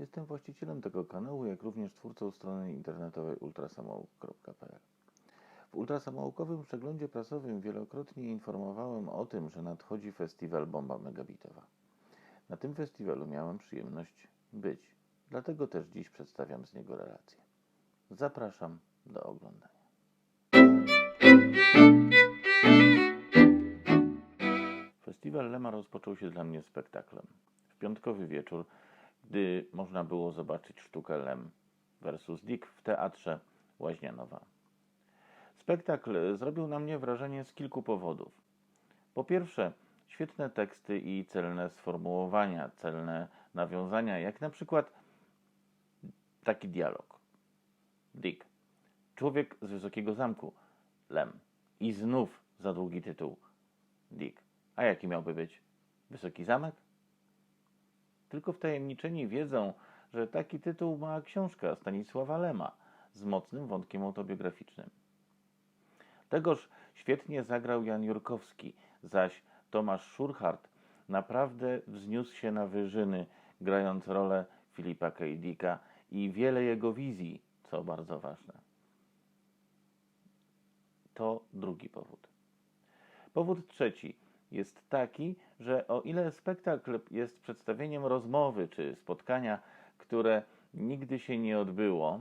Jestem właścicielem tego kanału, jak również twórcą strony internetowej ultrasamouk.pl. W ultrasamoukowym przeglądzie prasowym wielokrotnie informowałem o tym, że nadchodzi festiwal Bomba Megabitowa. Na tym festiwalu miałem przyjemność być, dlatego też dziś przedstawiam z niego relację. Zapraszam do oglądania. Festiwal Lema rozpoczął się dla mnie spektaklem. W piątkowy wieczór, gdy można było zobaczyć sztukę Lem versus Dick w teatrze Łaźnianowa. Spektakl zrobił na mnie wrażenie z kilku powodów. Po pierwsze, świetne teksty i celne sformułowania, celne nawiązania, jak na przykład taki dialog. Dick. Człowiek z wysokiego zamku. Lem. I znów za długi tytuł. Dick. A jaki miałby być? Wysoki zamek? Tylko wtajemniczeni wiedzą, że taki tytuł ma książka Stanisława Lema z mocnym wątkiem autobiograficznym. Tegoż świetnie zagrał Jan Jurkowski, zaś Tomasz Szurchart naprawdę wzniósł się na wyżyny, grając rolę Filipa K. Dicka i wiele jego wizji, co bardzo ważne. To drugi powód. Powód trzeci jest taki, że o ile spektakl jest przedstawieniem rozmowy czy spotkania, które nigdy się nie odbyło,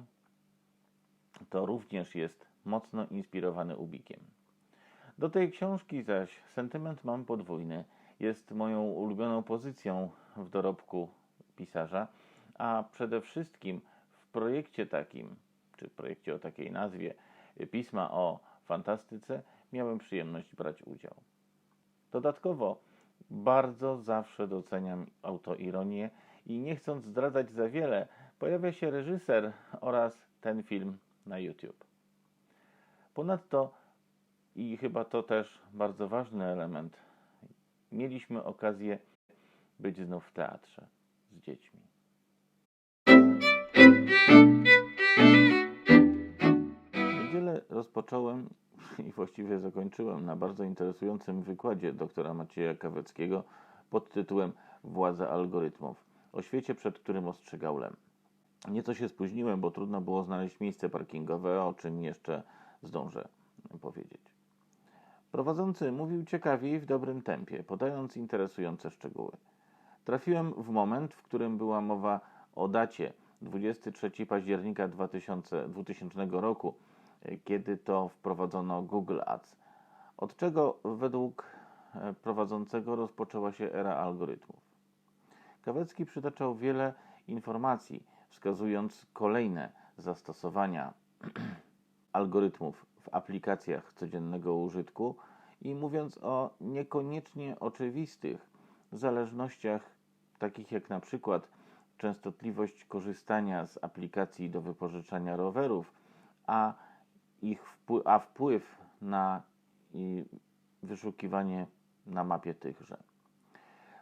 to również jest mocno inspirowany Ubikiem. Do tej książki zaś sentyment mam podwójny. Jest moją ulubioną pozycją w dorobku pisarza, a przede wszystkim w projekcie takim, czy projekcie o takiej nazwie, pisma o fantastyce, miałem przyjemność brać udział. Dodatkowo bardzo zawsze doceniam autoironię i nie chcąc zdradzać za wiele, pojawia się reżyser oraz ten film na YouTube. Ponadto, i chyba to też bardzo ważny element, mieliśmy okazję być znów w teatrze z dziećmi. Niedzielę rozpocząłem i właściwie zakończyłem na bardzo interesującym wykładzie doktora Macieja Kaweckiego pod tytułem Władza algorytmów o świecie, przed którym ostrzegał Lem. Nieco się spóźniłem, bo trudno było znaleźć miejsce parkingowe, o czym jeszcze zdążę powiedzieć. Prowadzący mówił ciekawie i w dobrym tempie, podając interesujące szczegóły. Trafiłem w moment, w którym była mowa o dacie 23 października 2000, 2000 roku, kiedy to wprowadzono Google Ads, od czego według prowadzącego rozpoczęła się era algorytmów. Kawecki przytaczał wiele informacji, wskazując kolejne zastosowania algorytmów w aplikacjach codziennego użytku i mówiąc o niekoniecznie oczywistych zależnościach, takich jak na przykład częstotliwość korzystania z aplikacji do wypożyczania rowerów, a, ich wpływ, a wpływ na wyszukiwanie na mapie tychże.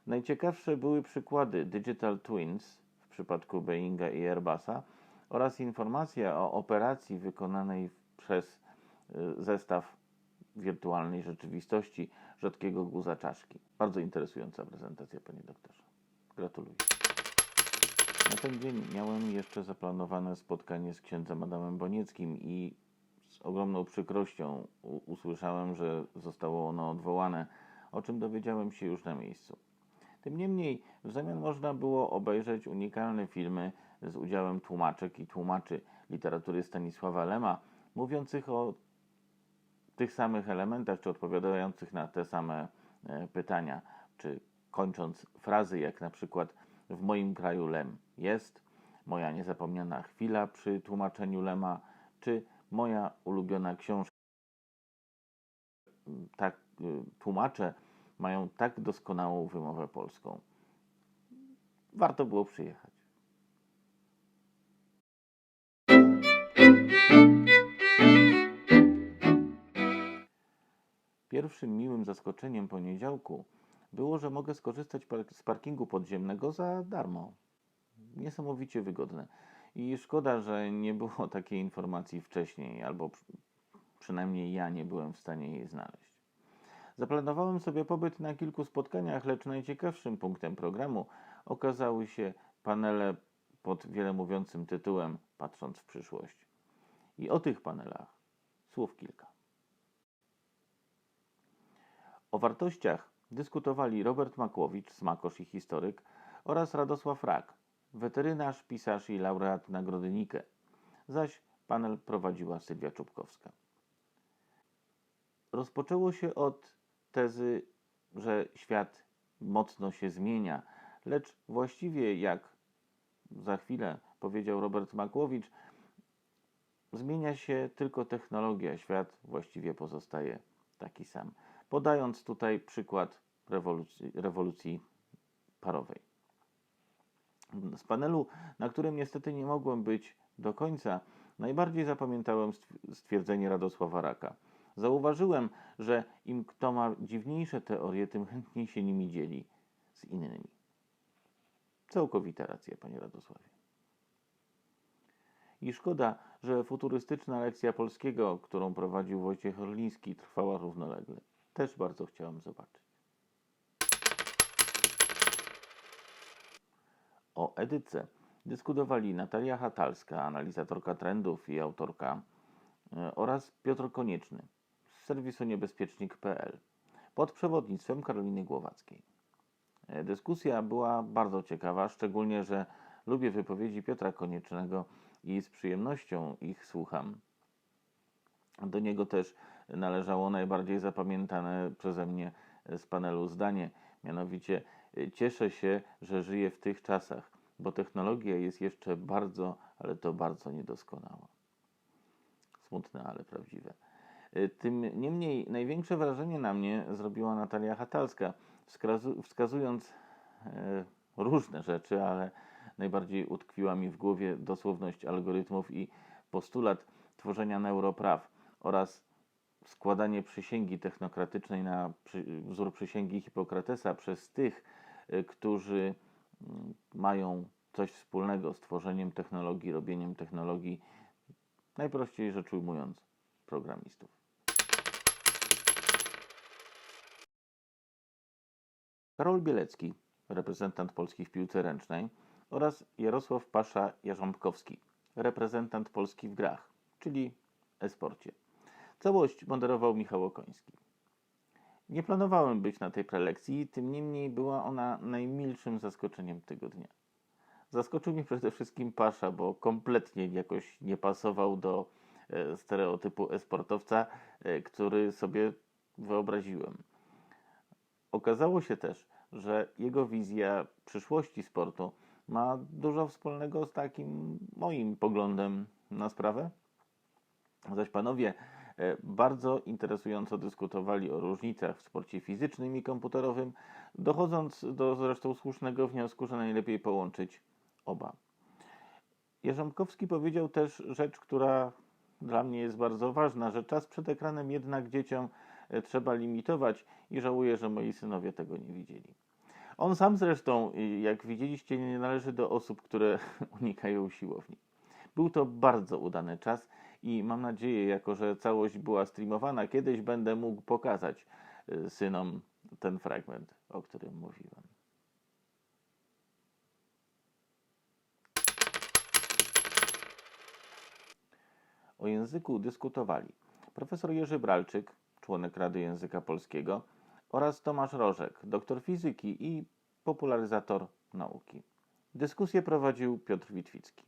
Najciekawsze były przykłady Digital Twins w przypadku Boeinga i Airbusa oraz informacja o operacji wykonanej przez zestaw wirtualnej rzeczywistości rzadkiego guza czaszki. Bardzo interesująca prezentacja, panie doktorze. Gratuluję. Na ten dzień miałem jeszcze zaplanowane spotkanie z księdzem Adamem Bonieckim i ogromną przykrością usłyszałem, że zostało ono odwołane, o czym dowiedziałem się już na miejscu. Tym niemniej w zamian można było obejrzeć unikalne filmy z udziałem tłumaczek i tłumaczy literatury Stanisława Lema, mówiących o tych samych elementach, czy odpowiadających na te same pytania, czy kończąc frazy jak na przykład w moim kraju Lem jest, moja niezapomniana chwila przy tłumaczeniu Lema, czy moja ulubiona książka. Tak, tłumacze mają tak doskonałą wymowę polską. Warto było przyjechać. Pierwszym miłym zaskoczeniem poniedziałku było, że mogę skorzystać z parkingu podziemnego za darmo. Niesamowicie wygodne. I szkoda, że nie było takiej informacji wcześniej, albo przynajmniej ja nie byłem w stanie jej znaleźć. Zaplanowałem sobie pobyt na kilku spotkaniach, lecz najciekawszym punktem programu okazały się panele pod wiele mówiącym tytułem Patrząc w przyszłość. I o tych panelach słów kilka. O wartościach dyskutowali Robert Makłowicz, smakosz i historyk oraz Radosław Rak, weterynarz, pisarz i laureat Nagrody Nike, zaś panel prowadziła Sylwia Czubkowska. Rozpoczęło się od tezy, że świat mocno się zmienia, lecz właściwie, jak za chwilę powiedział Robert Makłowicz, zmienia się tylko technologia, świat właściwie pozostaje taki sam. Podając tutaj przykład rewolucji, rewolucji parowej. Z panelu, na którym niestety nie mogłem być do końca, najbardziej zapamiętałem stwierdzenie Radosława Raka. Zauważyłem, że im kto ma dziwniejsze teorie, tym chętniej się nimi dzieli z innymi. Całkowita racja, panie Radosławie. I szkoda, że futurystyczna lekcja polskiego, którą prowadził Wojciech Orliński, trwała równolegle. Też bardzo chciałem zobaczyć. O edyce dyskutowali Natalia Hatalska, analizatorka trendów i autorka, e, oraz Piotr Konieczny z serwisu niebezpiecznik.pl pod przewodnictwem Karoliny Głowackiej. E, dyskusja była bardzo ciekawa, szczególnie, że lubię wypowiedzi Piotra Koniecznego i z przyjemnością ich słucham. Do niego też należało najbardziej zapamiętane przeze mnie z panelu zdanie, mianowicie cieszę się, że żyję w tych czasach, bo technologia jest jeszcze bardzo, ale to bardzo niedoskonała. Smutne, ale prawdziwe. Tym niemniej największe wrażenie na mnie zrobiła Natalia Hatalska, wskazując e, różne rzeczy, ale najbardziej utkwiła mi w głowie dosłowność algorytmów i postulat tworzenia neuropraw oraz składanie przysięgi technokratycznej na wzór przysięgi Hipokratesa przez tych, którzy mm, mają coś wspólnego z tworzeniem technologii, robieniem technologii, najprościej rzecz ujmując, programistów. Karol Bielecki, reprezentant Polski w piłce ręcznej, oraz Jarosław Pasza Jarząbkowski, reprezentant Polski w grach, czyli e-sporcie. Całość moderował Michał Okoński. Nie planowałem być na tej prelekcji, tym niemniej była ona najmilszym zaskoczeniem tego dnia. Zaskoczył mnie przede wszystkim Pasza, bo kompletnie jakoś nie pasował do e, stereotypu esportowca, e, który sobie wyobraziłem. Okazało się też, że jego wizja przyszłości sportu ma dużo wspólnego z takim moim poglądem na sprawę. Zaś panowie bardzo interesująco dyskutowali o różnicach w sporcie fizycznym i komputerowym, dochodząc do zresztą słusznego wniosku, że najlepiej połączyć oba. Jerzomkowski powiedział też rzecz, która dla mnie jest bardzo ważna, że czas przed ekranem jednak dzieciom e, trzeba limitować i żałuję, że moi synowie tego nie widzieli. On sam zresztą, jak widzieliście, nie należy do osób, które unikają siłowni. Był to bardzo udany czas i mam nadzieję, jako że całość była streamowana, kiedyś będę mógł pokazać y, synom ten fragment, o którym mówiłem. O języku dyskutowali profesor Jerzy Bralczyk, członek Rady Języka Polskiego, oraz Tomasz Rożek, doktor fizyki i popularyzator nauki. Dyskusję prowadził Piotr Witwicki.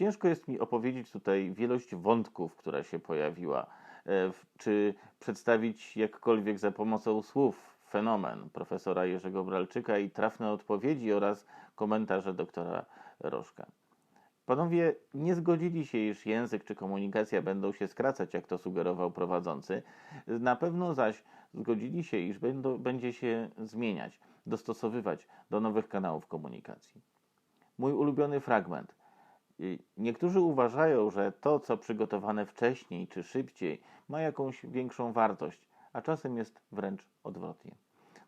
Ciężko jest mi opowiedzieć tutaj wielość wątków, która się pojawiła, e, czy przedstawić jakkolwiek za pomocą słów fenomen profesora Jerzego Bralczyka i trafne odpowiedzi oraz komentarze doktora Rożka. Panowie nie zgodzili się, iż język czy komunikacja będą się skracać, jak to sugerował prowadzący. Na pewno zaś zgodzili się, iż będą, będzie się zmieniać, dostosowywać do nowych kanałów komunikacji. Mój ulubiony fragment. Niektórzy uważają, że to, co przygotowane wcześniej czy szybciej, ma jakąś większą wartość, a czasem jest wręcz odwrotnie.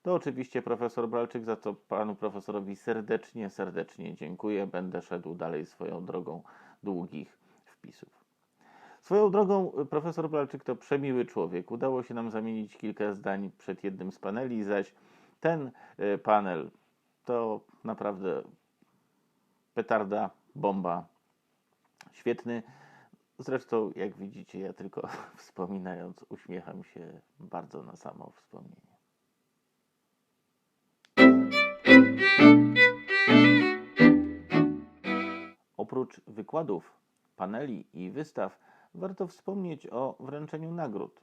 To oczywiście profesor Bralczyk, za co panu profesorowi serdecznie, serdecznie dziękuję. Będę szedł dalej swoją drogą długich wpisów. Swoją drogą profesor Bralczyk to przemiły człowiek. Udało się nam zamienić kilka zdań przed jednym z paneli, zaś ten e, panel to naprawdę petarda, bomba. Świetny. Zresztą, jak widzicie, ja tylko wspominając, uśmiecham się bardzo na samo wspomnienie. Oprócz wykładów, paneli i wystaw, warto wspomnieć o wręczeniu nagród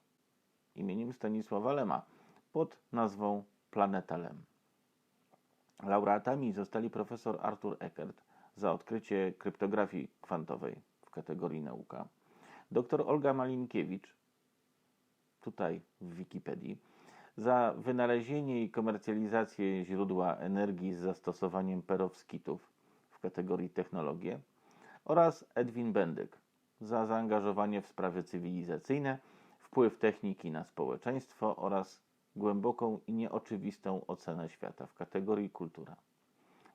imieniem Stanisława Lema pod nazwą Planeta Lem. Laureatami zostali profesor Artur Eckert za odkrycie kryptografii kwantowej w kategorii nauka, dr Olga Malinkiewicz, tutaj w Wikipedii, za wynalezienie i komercjalizację źródła energii z zastosowaniem perowskitów w kategorii technologie oraz Edwin Bendyk za zaangażowanie w sprawy cywilizacyjne, wpływ techniki na społeczeństwo oraz głęboką i nieoczywistą ocenę świata w kategorii kultura.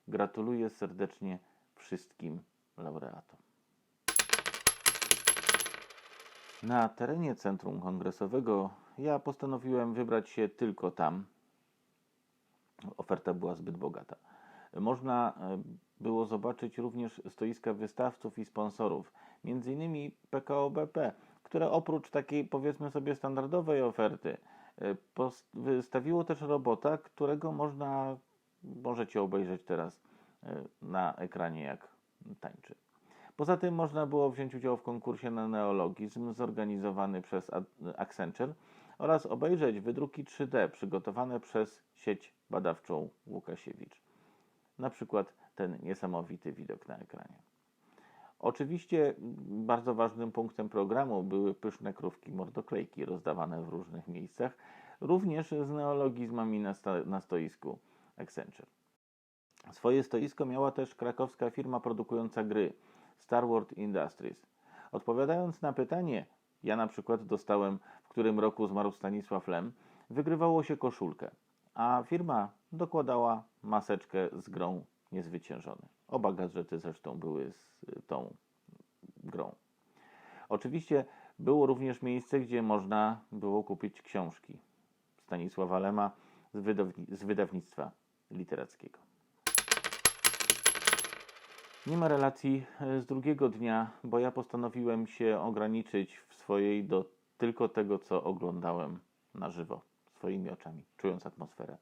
Gratuluję serdecznie wszystkim laureatom. Na terenie Centrum Kongresowego ja postanowiłem wybrać się tylko tam. Oferta była zbyt bogata. Można e, było zobaczyć również stoiska wystawców i sponsorów, m.in. PKO BP, które oprócz takiej powiedzmy sobie standardowej oferty e, wystawiło też robota, którego można możecie obejrzeć teraz na ekranie jak tańczy. Poza tym można było wziąć udział w konkursie na neologizm zorganizowany przez Accenture oraz obejrzeć wydruki 3D przygotowane przez sieć badawczą Łukasiewicz. Na przykład ten niesamowity widok na ekranie. Oczywiście bardzo ważnym punktem programu były pyszne krówki mordoklejki rozdawane w różnych miejscach, również z neologizmami na, na stoisku Accenture. Swoje stoisko miała też krakowska firma produkująca gry Star Wars Industries. Odpowiadając na pytanie, ja na przykład dostałem, w którym roku zmarł Stanisław Lem, wygrywało się koszulkę, a firma dokładała maseczkę z grą Niezwyciężony. Oba gadżety zresztą były z tą grą. Oczywiście było również miejsce, gdzie można było kupić książki Stanisława Lema z wydawnictwa literackiego. Nie ma relacji e, z drugiego dnia, bo ja postanowiłem się ograniczyć w swojej do tylko tego, co oglądałem na żywo, swoimi oczami, czując atmosferę.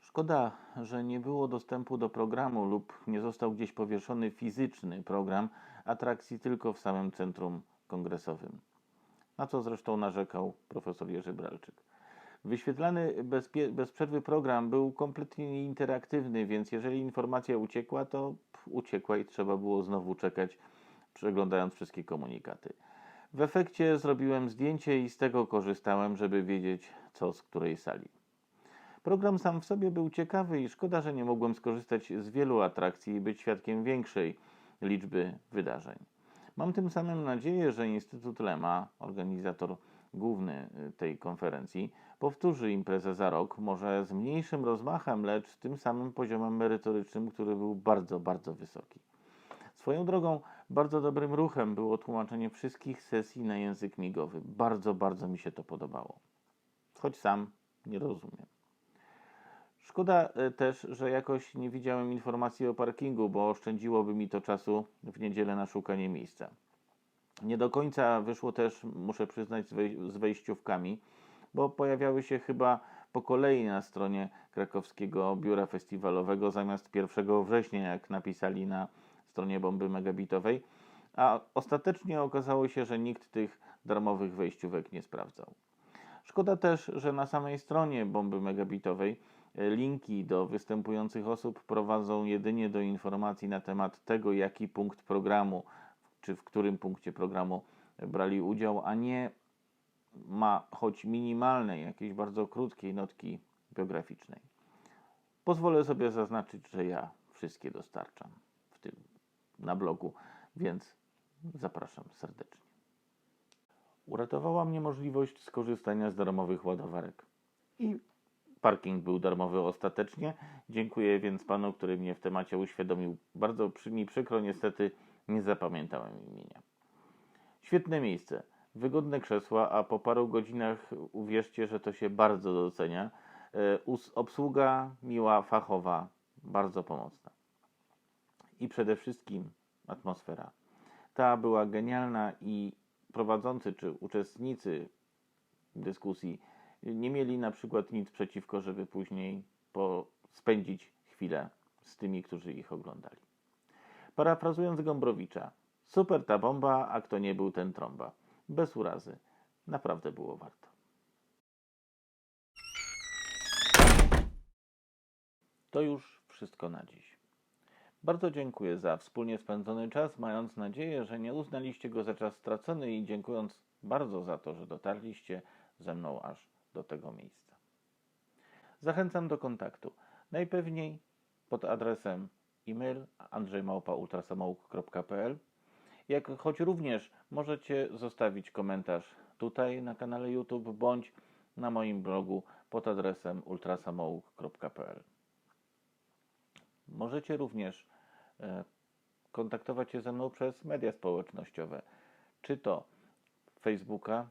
Szkoda, że nie było dostępu do programu lub nie został gdzieś powieszony fizyczny program atrakcji tylko w samym centrum kongresowym. Na co zresztą narzekał profesor Jerzy Bralczyk. Wyświetlany bez, bez przerwy program był kompletnie interaktywny, więc jeżeli informacja uciekła, to uciekła i trzeba było znowu czekać, przeglądając wszystkie komunikaty. W efekcie zrobiłem zdjęcie i z tego korzystałem, żeby wiedzieć, co z której sali. Program sam w sobie był ciekawy i szkoda, że nie mogłem skorzystać z wielu atrakcji i być świadkiem większej liczby wydarzeń. Mam tym samym nadzieję, że Instytut Lema, organizator główny y, tej konferencji, powtórzy imprezę za rok, może z mniejszym rozmachem, lecz tym samym poziomem merytorycznym, który był bardzo, bardzo wysoki. Swoją drogą, bardzo dobrym ruchem było tłumaczenie wszystkich sesji na język migowy. Bardzo, bardzo mi się to podobało. Choć sam nie rozumiem. Szkoda e, też, że jakoś nie widziałem informacji o parkingu, bo oszczędziłoby mi to czasu w niedzielę na szukanie miejsca. Nie do końca wyszło też, muszę przyznać, z wejściówkami, bo pojawiały się chyba po kolei na stronie krakowskiego biura festiwalowego zamiast 1 września, jak napisali na stronie bomby megabitowej, a ostatecznie okazało się, że nikt tych darmowych wejściówek nie sprawdzał. Szkoda też, że na samej stronie bomby megabitowej Linki do występujących osób prowadzą jedynie do informacji na temat tego, jaki punkt programu, czy w którym punkcie programu brali udział, a nie ma choć minimalnej, jakiejś bardzo krótkiej notki biograficznej. Pozwolę sobie zaznaczyć, że ja wszystkie dostarczam w tym na blogu, więc zapraszam serdecznie. Uratowała mnie możliwość skorzystania z darmowych ładowarek. I Parking był darmowy ostatecznie. Dziękuję więc panu, który mnie w temacie uświadomił. Bardzo mi przykro, niestety nie zapamiętałem imienia. Świetne miejsce, wygodne krzesła, a po paru godzinach uwierzcie, że to się bardzo docenia. E, Obsługa miła, fachowa, bardzo pomocna. I przede wszystkim atmosfera. Ta była genialna i prowadzący czy uczestnicy dyskusji nie mieli na przykład nic przeciwko, żeby później spędzić chwilę z tymi, którzy ich oglądali. Parafrazując Gombrowicza, super ta bomba, a kto nie był, ten trąba. Bez urazy. Naprawdę było warto. To już wszystko na dziś. Bardzo dziękuję za wspólnie spędzony czas, mając nadzieję, że nie uznaliście go za czas stracony i dziękując bardzo za to, że dotarliście ze mną aż do tego miejsca. Zachęcam do kontaktu. Najpewniej pod adresem e-mail andrzejmałpaultrasamouk.pl jak choć również możecie zostawić komentarz tutaj na kanale YouTube bądź na moim blogu pod adresem ultrasamouk.pl. Możecie również e, kontaktować się ze mną przez media społecznościowe, czy to Facebooka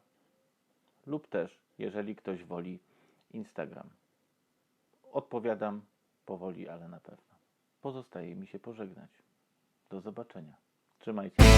lub też, jeżeli ktoś woli, Instagram. Odpowiadam powoli, ale na pewno. Pozostaje mi się pożegnać. Do zobaczenia. Trzymajcie się.